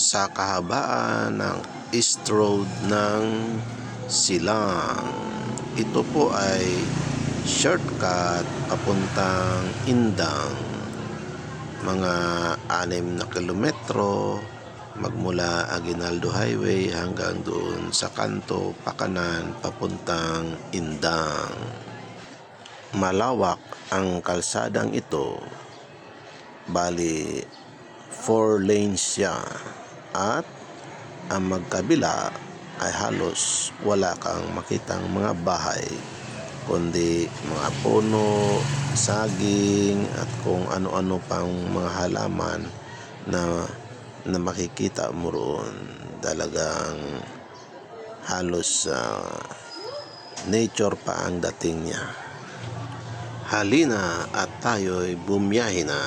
sa kahabaan ng East Road ng Silang. Ito po ay shortcut papuntang Indang. Mga anim na kilometro magmula Aguinaldo Highway hanggang doon sa kanto pakanan papuntang Indang. Malawak ang kalsadang ito bali 4 lanes siya at ang magkabila ay halos wala kang makitang mga bahay kundi mga puno, saging at kung ano-ano pang mga halaman na na makikita mo roon. Talagang halos ah, nature pa ang dating niya. Halina at tayo'y bumiyahe na